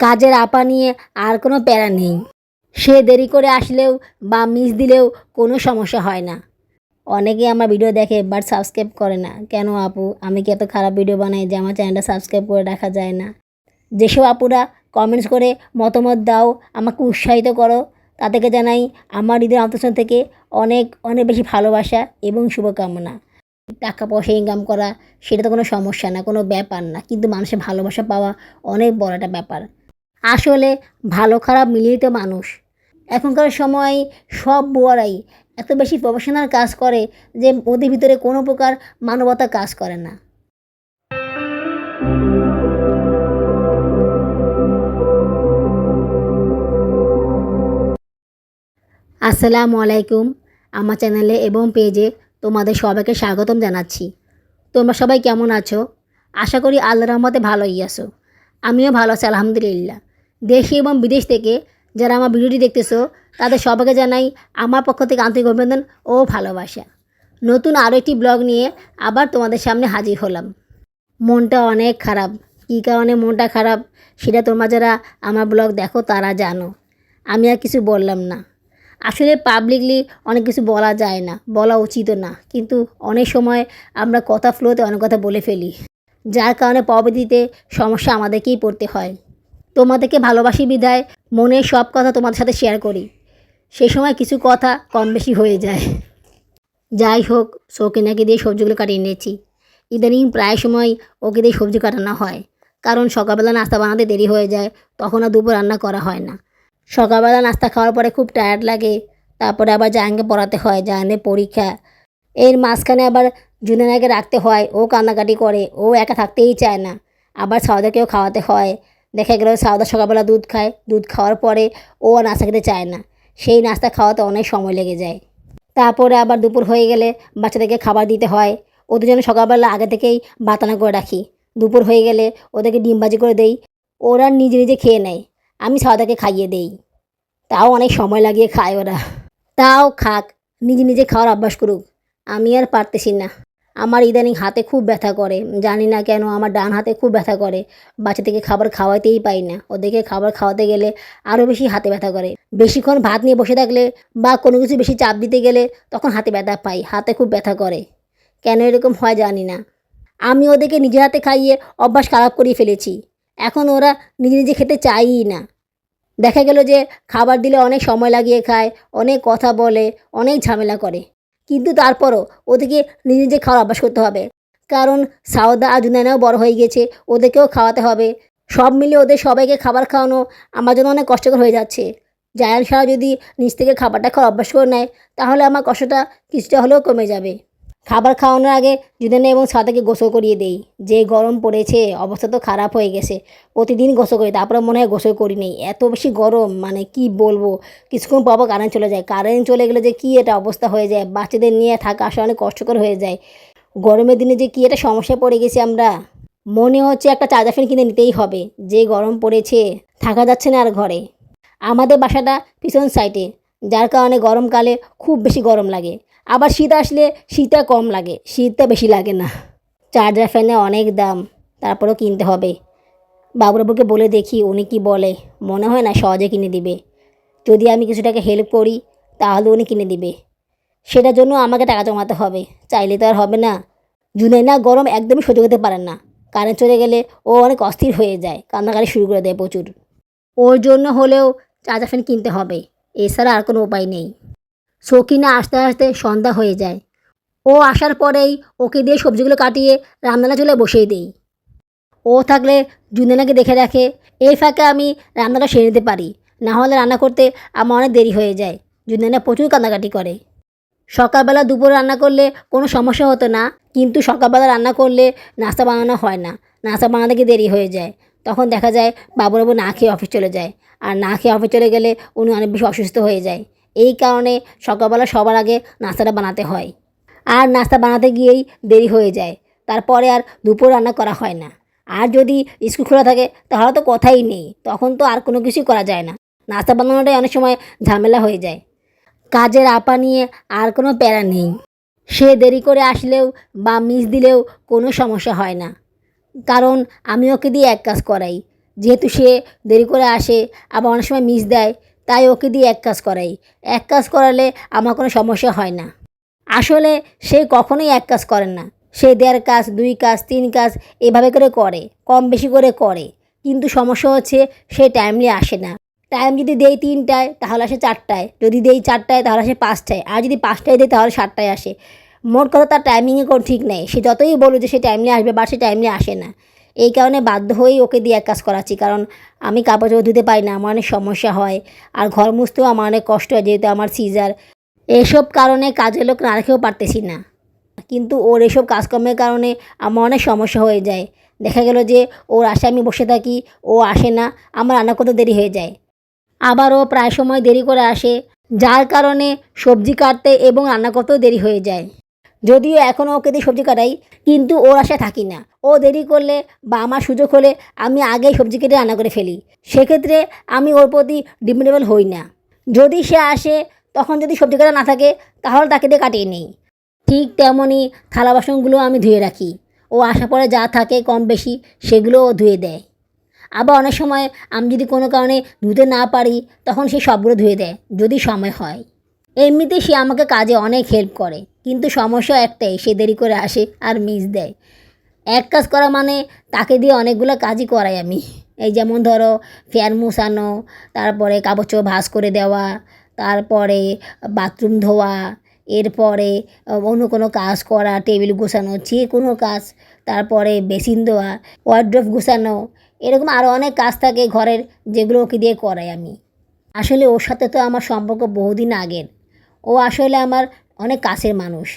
কাজের আপা নিয়ে আর কোনো প্যারা নেই। সে দেরি করে আসলেও বা মিস দিলেও কোনো সমস্যা হয় না। অনেকে আমার ভিডিও দেখে বাট সাবস্ক্রাইব করে না। কেন আপু? আমি কি এত খারাপ ভিডিও বানাই যে আমার চ্যানেলটা সাবস্ক্রাইব করে রাখা যায় না? যেসব আপুরা কমেন্টস করে মতামত দাও, আমাকে উৎসাহিত করো, তাদেরকে জানাই আমার হৃদয় আন্তঃস্থল থেকে অনেক অনেক বেশি ভালোবাসা এবং শুভকামনা। টাকা পয়সা ইনকাম করা, সেটা তো কোনো সমস্যা না, কোনো ব্যাপার না। কিন্তু মানুষের ভালোবাসা পাওয়া অনেক বড় একটা ব্যাপার। আসলে ভালো খারাপ মিলিয়ে তো মানুষ। এখনকার সময় সব বুয়ারাই এত বেশি প্রফেশনাল কাজ করে যে ওদের ভিতরে কোনো প্রকার মানবতা কাজ করে না। আসসালামু আলাইকুম। আমার চ্যানেলে এবং পেজে তোমাদের সবাইকে স্বাগতম জানাচ্ছি। তোমরা সবাই কেমন আছো? আশা করি আল্লাহ রহমতে ভালোই আছো। আমিও ভালো আছি, আলহামদুলিল্লাহ। দেশে এবং বিদেশ থেকে যারা আমার ভিডিওটি দেখতেছো, তাদের সবাইকে জানাই আমার পক্ষ থেকে আন্তরিক অভিনন্দন ও ভালোবাসা। নতুন আরও একটি ব্লগ নিয়ে আবার তোমাদের সামনে হাজির হলাম। মনটা অনেক খারাপ। কী কারণে মনটা খারাপ সেটা তোমরা যারা আমার ব্লগ দেখো, তারা জানো। আমি আর কিছু বললাম না। আসলে পাবলিকলি অনেক কিছু বলা যায় না, বলা উচিতও না। কিন্তু অনেক সময় আমরা কথা ফ্লোতে অনেক কথা বলে ফেলি। যার কারণে পরবর্তীতে সমস্যা আমাদেরকেই পড়তে হয়। তোমাদেরকে ভালোবাসি বিদায়। মনের সব কথা তোমাদের সাথে শেয়ার করি। সেই সময় কিছু কথা কম বেশি হয়ে যায়। যাই হোক শৌখিনাকে দিয়ে সবজিগুলো কাটিয়ে নিয়েছি। ইদানিং প্রায় সময় ওকে দিয়ে সবজি কাটানো হয়। কারণ সকালবেলা নাস্তা বানাতে দেরি হয়ে যায়, তখন আর দুপুর রান্না করা হয় না। সকালবেলা নাস্তা খাওয়ার পরে খুব টায়ার্ড লাগে। তারপরে আবার জাহানকে পড়াতে হয় জাহানের পরীক্ষা। এর মাঝখানে আবার জুনেনাকে রাখতে হয়। ও কান্নাকাটি করে। ও একা থাকতেই চায় না। আবার সাউদাকেও খাওয়াতে হয়। দেখা গেল সাউদা সকালবেলা দুধ খায়। দুধ খাওয়ার পরে ও নাস্তা খেতে চায় না। সেই নাস্তা খাওয়াতে অনেক সময় লেগে যায়। তারপরে আবার দুপুর হয়ে গেলে বাচ্চাদেরকে খাবার দিতে হয়। ওদের জন্য সকালবেলা আগে থেকেই বাতানা করে রাখি। দুপুর হয়ে গেলে ওদেরকে ডিমবাজি করে দেই। ওরা নিজে নিজে খেয়ে নেয়। আমি সাদাকে খাইয়ে দেই। তাও অনেক সময় লাগিয়ে খায় ওরা। তাও খাক, নিজে নিজে খাওয়ার অভ্যাস করুক। আমি আর পারতেছি না। আমার ইদানিং হাতে খুব ব্যথা করে। জানি না কেন আমার ডান হাতে খুব ব্যথা করে। বাচ্চাদেরকে খাবার খাওয়াতেই পাই না। ওদেরকে খাবার খাওয়াতে গেলে আরও বেশি হাতে ব্যথা করে। বেশিক্ষণ ভাত নিয়ে বসে থাকলে বা কোনো কিছু বেশি চাপ দিতে গেলে তখন হাতে ব্যথা পাই, হাতে খুব ব্যথা করে। কেন এরকম হয় জানি না। আমি ওদেরকে নিজের হাতে খাইয়ে অভ্যাস খারাপ করিয়ে ফেলেছি। এখন ওরা নিজে নিজে খেতে চায়ই না। দেখা গেল যে খাবার দিলে অনেক সময় লাগিয়ে খায়, অনেক কথা বলে, অনেক ঝামেলা করে। কিন্তু তারপরও ওদেরকে নিজে নিজে খাওয়ার অভ্যাস করতে হবে। কারণ সাউদা আর জুনায়নাও বড় হয়ে গেছে ওদেরকেও খাওয়াতে হবে। সব মিলিয়ে ওদের সবাইকে খাবার খাওয়ানো আমার জন্য অনেক কষ্টকর হয়ে যাচ্ছে। জায়ান সারা যদি নিজ থেকে খাবারটা খাওয়ার অভ্যাস করে নেয়, তাহলে আমার কষ্টটা কিছুটা হলেও কমে যাবে। খাবার খাওয়ানোর আগে জুদানা এবং সাদাকে গোসল করিয়ে দেই। যে গরম পড়েছে, অবস্থা তো খারাপ হয়ে গেছে। প্রতিদিন গোসল করি, তারপরে মনে হয় গোসল করি নেই। এত বেশি গরম মানে কি বলব? কিছুক্ষণ পর কারেন্ট চলে যায়। কারেন্ট চলে গেলে যে কী এটা অবস্থা হয়ে যায়? বাচ্চাদের নিয়ে থাকা আসলে অনেক কষ্টকর হয়ে যায়। গরমের দিনে যে কী একটা সমস্যায় পড়ে গেছি আমরা। মনে হচ্ছে একটা চার্জার ফ্যান কিনে নিতেই হবে। যে গরম পড়েছে, থাকা যাচ্ছে না আর ঘরে। আমাদের বাসাটা পিছন সাইডে যার কারণে গরমকালে খুব বেশি গরম লাগে। আবার শীত আসলে শীতটা কম লাগে, শীতটা বেশি লাগে না। চার্জার ফ্যানে অনেক দাম, তারপরেও কিনতে হবে। বাবুরাবুকে বলে দেখি, উনি কি বলে, মনে হয় না সহজে কিনে দিবে। যদি আমি কিছু টাকা হেল্প করি, তাহলে উনি কিনে দিবে। সেটার জন্য আমাকে টাকা জমাতে হবে, চাইলে তো আর হবে না। জুনে না গরম একদমই সহ্য করতে পারেন না। কারেন্ট চলে গেলে ও অনেক অস্থির হয়ে যায়, কান্নাকাটি শুরু করে দেয় প্রচুর। ওর জন্য হলেও চার্জার ফ্যান কিনতে হবে, এছাড়া আর কোনো উপায় নেই। শৌখিনা আস্তে আস্তে সন্ধ্যা হয়ে যায়। ও আসার পরেই ওকে দিয়ে সবজিগুলো কাটিয়ে রান্নাটা চলে বসিয়ে দিই। ও থাকলে জুনেনাকে দেখে রাখে এই ফাঁকে আমি রান্নাটা সেরে নিতে পারি। না হলে রান্না করতে আমার অনেক দেরি হয়ে যায়। জুনেনা প্রচুর কান্নাকাটি করে। সকালবেলা দুপুর রান্না করলে কোনো সমস্যা হতো না, কিন্তু সকালবেলা রান্না করলে নাস্তা বানানো হয় না। নাস্তা বানাতে গিয়ে দেরি হয়ে যায়। তখন দেখা যায় বাবুরাবু না খেয়ে অফিস চলে যায়। আর না খেয়ে অফিস চলে গেলে উনি অনেক বেশি অসুস্থ হয়ে যায়। এই কারণে সকালবেলা সবার আগে নাস্তাটা বানাতে হয়। আর নাস্তা বানাতে গিয়েই দেরি হয়ে যায়। তারপরে আর দুপুর রান্না করা হয় না। আর যদি স্কুল খোলা থাকে, তাহলে তো কথাই নেই। তখন তো আর কোনো কিছুই করা যায় না। নাস্তা বানানোটাই অনেক সময় ঝামেলা হয়ে যায়। কাজের আপা নিয়ে আর কোনো প্যারা নেই। সে দেরি করে আসলেও বা মিস দিলেও কোনো সমস্যা হয় না। কারণ আমি ওকে দিয়ে এক কাজ করাই। যেহেতু সে দেরি করে আসে, আবার অনেক সময় মিস দেয় তাই ওকে দিয়ে এক কাজ করাই। এক কাজ করালে আমার কোনো সমস্যা হয় না। আসলে সে কখনোই এক কাজ করেন না। সে দেড় কাজ, দুই কাজ, তিন কাজ এভাবে করে করে, কম বেশি করে করে। কিন্তু সমস্যা হচ্ছে সে টাইমলি আসে না। টাইম যদি দেই তিনটায়, তাহলে আসে চারটায়। যদি দেই চারটায়, তাহলে আসে পাঁচটায়। আর যদি পাঁচটায় দেয় তাহলে সাতটায় আসে। মোট কথা তার টাইমিংয়ে কোনো ঠিক নেই। সে যতই বলুক যে সে টাইমলি আসবে বা সে টাইমলি আসে না। এই কারণে বাধ্য হয়েই ওকে দিয়ে এক কাজ করাচ্ছি, কারণ আমি কাপড় চোপড় ধুতে পারি না, আমার অনেক সমস্যা হয়। আর ঘর মুছতেও আমার অনেক কষ্ট হয়, যেহেতু আমার সিজার। এসব কারণে কাজের লোক না রেখেও পারতেছি না। কিন্তু ওর এসব কাজকর্মের কারণে আমার অনেক সমস্যা হয়ে যায়। দেখা গেল যে ওর আসে আমি বসে থাকি, ও আসে না, আমার রান্না করতে দেরি হয়ে যায়। আবার ও প্রায় সময় দেরি করে আসে, যার কারণে সবজি কাটতে এবং রান্না করতেও দেরি হয়ে যায়। যদিও এখনও ওকে দিয়ে সবজি কাটাই, কিন্তু ওর আশায় থাকি না। ও দেরি করলে বা আমার সুযোগ হলে আমি আগেই সবজি কেটে রান্না করে ফেলি। সেক্ষেত্রে আমি ওর প্রতি ডিপেন্ডেবল হই না। যদি সে আসে, তখন যদি সবজি কাটা না থাকে, তাহলে তাকে দিয়ে কাটিয়ে নিই। ঠিক তেমনই থালা বাসনগুলো আমি ধুয়ে রাখি। ও আসার পরে যা থাকে কম বেশি সেগুলো ও ধুয়ে দেয়। আবার অনেক সময় আমি যদি কোনো কারণে ধুতে না পারি, তখন সে সবগুলো ধুয়ে দেয়, যদি সময় হয়। এমনিতে সে আমাকে কাজে অনেক হেল্প করে। কিন্তু সমস্যা একটাই, সে দেরি করে আসে আর মিস দেয়। এক কাজ করা মানে তাকে দিয়ে অনেকগুলো কাজই করাই আমি। এই যেমন ধরো ফ্যান মুছানো, তারপরে কাপড় চোপড় ভাঁজ করে দেওয়া, তারপরে বাথরুম ধোয়া, এরপরে অন্য কোনো কাজ করা টেবিল গোছানো, যে কোনো কাজ, তারপরে বেসিন দেওয়া ওয়ার্ড্রোফ গোছানো, এরকম আরও অনেক কাজ থাকে ঘরের, যেগুলো ওকে দিয়ে করাই আমি। আসলে ওর সাথে তো আমার সম্পর্ক বহুদিন আগের। ও আসলে আমার অনেক কাছের মানুষ।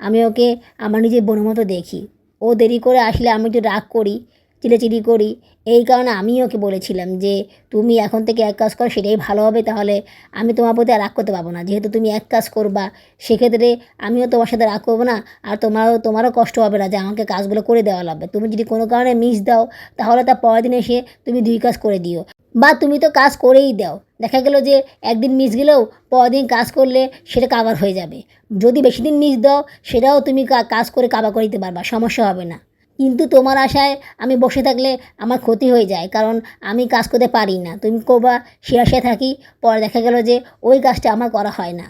আমি ওকে আমার নিজের বোনের মতো দেখি। ও দেরি করে আসলে আমি একটু রাগ করি চিলেচিলি করি। এই কারণে আমি ওকে বলেছিলাম যে, তুমি এখন থেকে এক কাজ করো, সেটাই ভালো হবে। তাহলে আমি তোমার প্রতি আর রাগ করতে পারব না। যেহেতু তুমি এক কাজ করবা, সেক্ষেত্রে আমিও তোমার সাথে রাগ করব না। আর তোমারও তোমারও কষ্ট হবে না যে আমাকে কাজগুলো করে দেওয়া লাগবে। তুমি যদি কোনো কারণে মিস দাও, তাহলে তার পরের দিন এসে তুমি দুই কাজ করে দিও। বা তুমি তো কাজ করেই দাও। দেখা গেলো যে একদিন মিস গেলেও পরের দিন কাজ করলে সেটা কাবার হয়ে যাবে। যদি বেশি দিন মিস দাও, সেটাও তুমি কাজ করে কাভার করে দিতে পারবা, সমস্যা হবে না। কিন্তু তোমার আশায় আমি বসে থাকলে আমার ক্ষতি হয়ে যায়, কারণ আমি কাজ করতে পারি না। তুমি করবা সে আশায় থাকি, পরে দেখা গেলো যে ওই কাজটা আমার করা হয় না।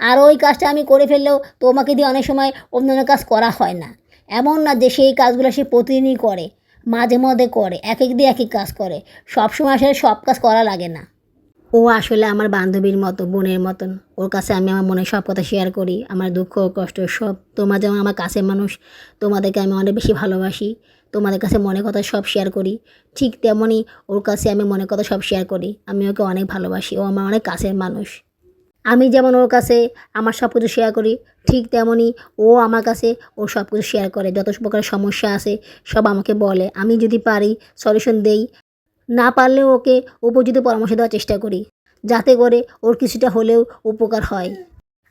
আর ওই কাজটা আমি করে ফেললেও তোমাকে দিয়ে অনেক সময় অন্যান্য কাজ করা হয় না। এমন না যে সেই কাজগুলো সে প্রতিদিনই করে। মাঝে মধ্যে করে, এক এক দিয়ে এক এক কাজ করে। সবসময় আসলে সব কাজ করা লাগে না। ও আসলে আমার বান্ধবীর মতো, বোনের মতন। ওর কাছে আমি আমার মনে সব কথা শেয়ার করি, আমার দুঃখ, কষ্ট, সব তোমার যেমন আমার কাছের মানুষ, তোমাদেরকে আমি অনেক বেশি ভালোবাসি। তোমাদের কাছে মনে কথা সব শেয়ার করি। ঠিক তেমনই ওর কাছে আমি মনে কথা সব শেয়ার করি। আমি ওকে অনেক ভালোবাসি, ও আমার অনেক কাছের মানুষ। আমি যেমন ওর কাছে আমার সব কিছু শেয়ার করি, ঠিক তেমনই ও আমার কাছে ও সব কিছু শেয়ার করে। যত প্রকার সমস্যা আছে, সব আমাকে বলে। আমি যদি পারি সলিউশন দেই। না পারলেও ওকে উপযুক্ত পরামর্শ দেওয়ার চেষ্টা করি, যাতে করে ওর কিছুটা হলেও উপকার হয়।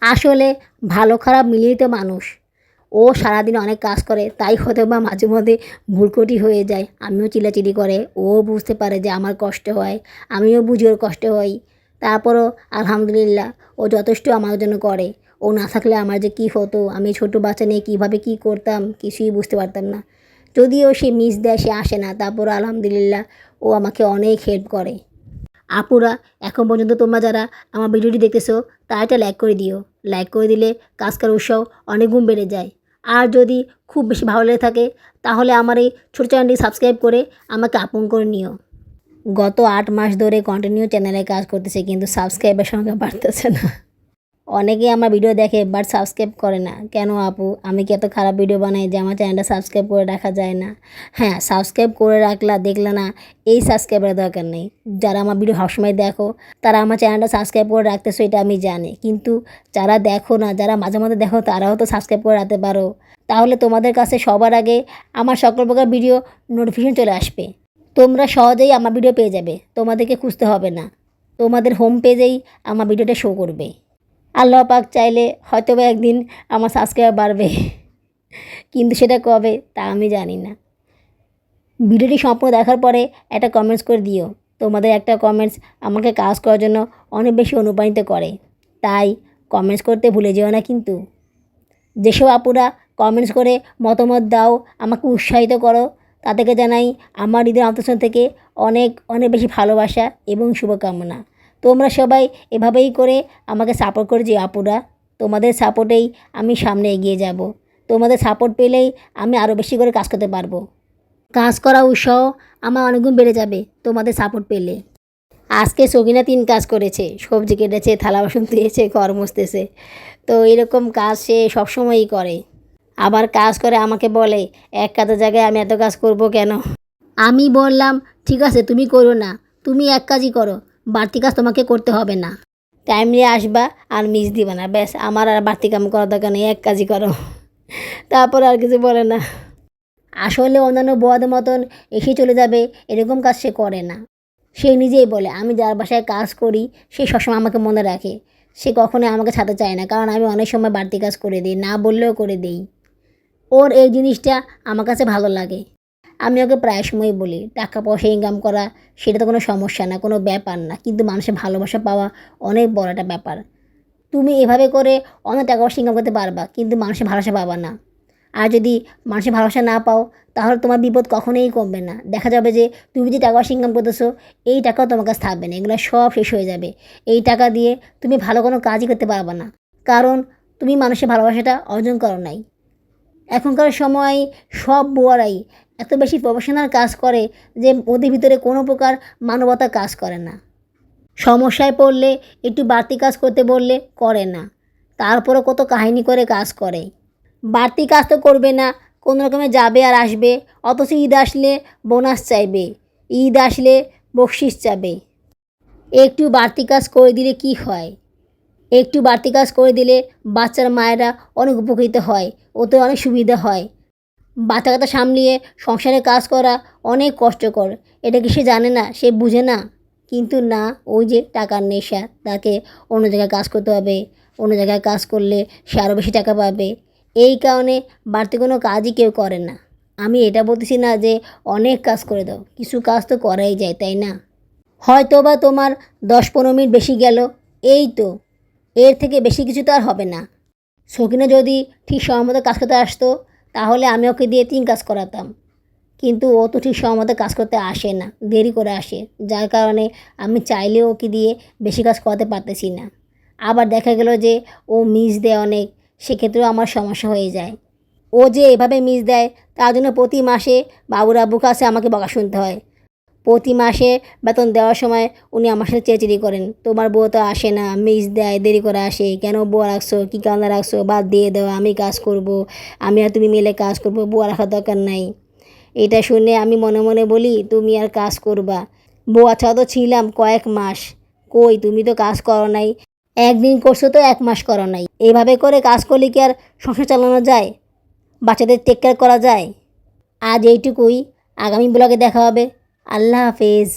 আসলে ভালো খারাপ মিলিয়ে তো মানুষ। ও সারাদিন অনেক কাজ করে, তাই হয়তো বা মাঝে মধ্যে ভুলকটি হয়ে যায়। আমিও চিলাচিলি করে। ও বুঝতে পারে যে আমার কষ্ট হয়। আমিও বুঝি ওর কষ্ট হই তারপরও আলহামদুলিল্লাহ, ও যথেষ্ট আমার জন্য করে। ও না থাকলে আমার যে কী হতো, আমি ছোট বাচ্চা নিয়ে কীভাবে কী করতাম, কিছুই বুঝতে পারতাম না। যদিও সে মিস দেয়, সে আসে না তারপর আলহামদুলিল্লাহ, ও আমাকে অনেক হেল্প করে। আপুরা, এখন পর্যন্ত তোমরা যারা আমার ভিডিওটি দেখতেছো, তারা একটা লাইক করে দিও। লাইক করে দিলে কাজ করার উৎসাহ অনেক গুণ বেড়ে যায়। আর যদি খুব বেশি ভালো লেগে থাকে, তাহলে আমার এই ছোটো চ্যানেলটি সাবস্ক্রাইব করে আমাকে আপন করে নিও। গত আট মাস ধরে কন্টিনিউ চ্যানেলে কাজ করতেছে, কিন্তু সাবস্ক্রাইবের সংখ্যা বাড়তেছে না। অনেকেই আমার ভিডিও দেখে বাট সাবস্ক্রাইব করে না। কেন আপু? আমি কি এত খারাপ ভিডিও বানাই যে আমার চ্যানেলটা সাবস্ক্রাইব করে রাখা যায় না? হ্যাঁ সাবস্ক্রাইব করে রাখলা, দেখলা না, এই সাবস্ক্রাইবের দরকার নেই। যারা আমার ভিডিও সবসময় দেখো, তারা আমার চ্যানেলটা সাবস্ক্রাইব করে রাখতেছো, এটা আমি জানি। কিন্তু যারা দেখো না, যারা মাঝে মাঝে দেখো, তারাও তো সাবস্ক্রাইব করে রাখতে পারো। তাহলে তোমাদের কাছে সবার আগে আমার সকল প্রকার ভিডিও নোটিফিকেশন চলে আসবে। তোমরা সহজেই আমার ভিডিও পেয়ে যাবে। তোমাদেরকে খুঁজতে হবে না। তোমাদের হোম পেজেই আমার ভিডিওটা শো করবে। আল্লাহ পাক চাইলে হয়তো বা একদিন আমার সাবস্ক্রাইবার বাড়বে। কিন্তু সেটা কবে তা আমি জানি না। ভিডিওটি সম্পূর্ণ দেখার পরে একটা কমেন্টস করে দিও। তোমাদের একটা কমেন্টস আমাকে কাজ করার জন্য অনেক বেশি অনুপ্রাণিত করে। তাই কমেন্টস করতে ভুলে যেও না কিন্তু। যেসব আপুরা কমেন্টস করে মতামত দাও, আমাকে উৎসাহিত করো। তাদেরকে জানাই আমার হৃদয় অন্তঃস্থল থেকে অনেক অনেক বেশি ভালোবাসা এবং শুভকামনা। তোমরা সবাই এভাবেই করে আমাকে সাপোর্ট করে যে আপুরা। তোমাদের সাপোর্টেই আমি সামনে এগিয়ে যাব। তোমাদের সাপোর্ট পেলেই আমি আরও বেশি করে কাজ করতে পারব। কাজ করা উৎসাহ আমার অনেকগুণ বেড়ে যাবে তোমাদের সাপোর্ট পেলে। আজকে সগিনা তিন কাজ করেছে। সবজি কেটেছে, থালা বাসন ধুয়েছে, ঘর মুছতেছে। তো এরকম কাজ সে সবসময়ই করে। আবার কাজ করে আমাকে বলে, এক কাজের জায়গায় আমি এত কাজ করব কেন? আমি বললাম, ঠিক আছে, তুমি করো না। তুমি এক কাজই করো। বাড়তি কাজ তোমাকে করতে হবে না। টাইমলি আসবা আর মিস দিবা না। ব্যাস, আমার আর বাড়তি কাম করার দরকার নেই, এক কাজই করো। তারপর আর কিছু বলে না। আসলে অন্যান্য বয়াদের মতন এসে চলে যাবে, এরকম কাজ সে করে না। সে নিজেই বলে, আমি যার বাসায় কাজ করি, সে সবসময় আমাকে মনে রাখে। সে কখনোই আমাকে ছাড়তে চায় না, কারণ আমি অনেক সময় বাড়তি কাজ করে দিই, না বললেও করে দিই। ওর এই জিনিসটা আমার কাছে ভালো লাগে। আমি ওকে প্রায় সময় বলি, টাকা পয়সা ইনকাম করা সেটা তো কোনো সমস্যা না, কোনো ব্যাপার না। কিন্তু মানুষের ভালোবাসা পাওয়া অনেক বড় একটা ব্যাপার। তুমি এভাবে করে অনেক টাকা পয়সা ইনকাম করতে পারবা, কিন্তু মানুষের ভালোবাসা পাবা না। আর যদি মানুষের ভালোবাসা না পাও, তাহলে তোমার বিপদ কখনোই কমবে না। দেখা যাবে যে তুমি যে টাকা পয়সা ইনকাম করতেছো, এই টাকাও তোমার কাছে থাকবে না। এগুলো সব শেষ হয়ে যাবে। এই টাকা দিয়ে তুমি ভালো কোনো কাজই করতে পারবে না। কারণ তুমি মানুষের ভালোবাসাটা অর্জন করো নাই। এখনকার সময় সব বুয়ারাই এত বেশি প্রফেশনাল কাজ করে যে ওদের ভিতরে কোনো প্রকার মানবতা কাজ করে না। সমস্যায় পড়লে, একটু বাড়তি কাজ করতে বললে করে না। তারপরে কত কাহিনী করে কাজ করে। বাড়তি কাজ তো করবে না, কোনো রকমে যাবে আর আসবে, অথচ ঈদ আসলে বোনাস চাইবে, ঈদ আসলে বকশিস চাবে একটু বাড়তি কাজ করে দিলে কি হয়? একটু বাড়তি কাজ করে দিলে বাচ্চার মায়েরা অনেক উপকৃত হয় ওতে অনেক সুবিধা হয়। বাচ্চা কাচ্চা সামলিয়ে সংসারে কাজ করা অনেক কষ্টকর। এটা কি সে জানে না? সে বুঝে না? কিন্তু না, ওই যে টাকার নেশা, তাকে অন্য জায়গায় কাজ করতে হবে। অন্য জায়গায় কাজ করলে সে আরও বেশি টাকা পাবে। এই কারণে বাড়তি কোনো কাজই কেউ করে না। আমি এটা বলতেছি না যে অনেক কাজ করে দাও, কিছু কাজ তো করাই যায়, তাই না? হয়তো বা তোমার দশ পনেরো মিনিট বেশি গেল, এই তো। এর থেকে বেশি কিছু তো আর হবে না। সকিনা যদি ঠিক সময় মতো কাজ করতে আসতো, তাহলে আমি ওকে দিয়ে তিন কাজ করাতাম। কিন্তু ও তো ঠিক সময় মতো কাজ করতে আসে না, দেরি করে আসে। যার কারণে আমি চাইলেও ওকে দিয়ে বেশি কাজ করাতে পারতেছি না। আবার দেখা গেল যে ও মিস দেয় অনেক, সেক্ষেত্রেও আমার সমস্যা হয়ে যায়। ও যে এভাবে মিস দেয়, তার জন্য প্রতি মাসে বাবুর আব্বুর কাছে আমাকে বকা শুনতে হয়। প্রতি মাসে বেতন দেওয়ার সময় উনি আমার সাথে চেঁচিড়ি করেন, তোমার বউ তো আসে না মিস দেয়, দেরি করে আসে, কেন বউ রাখছো, কী কারণে রাখছো, বাদ দিয়ে দেওয়া আমি কাজ করব, আমি আর তুমি মিলে কাজ করব, বউ রাখার দরকার নাই। এটা শুনে আমি মনে মনে বলি, তুমি আর কাজ করবা। বউ আচ্ছা তো ছিলাম কয়েক মাস, কই, তুমি তো কাজ করো নাই, একদিন করছ তো এক মাস করো নাই, এভাবে করে কাজ করলে কি আর সংসার চালানো যায়, বাচ্চাদের টেক কেয়ার করা যায়? আজ এইটুকুই, আগামী ব্লগে দেখা হবে। আল্লাহ হাফেজ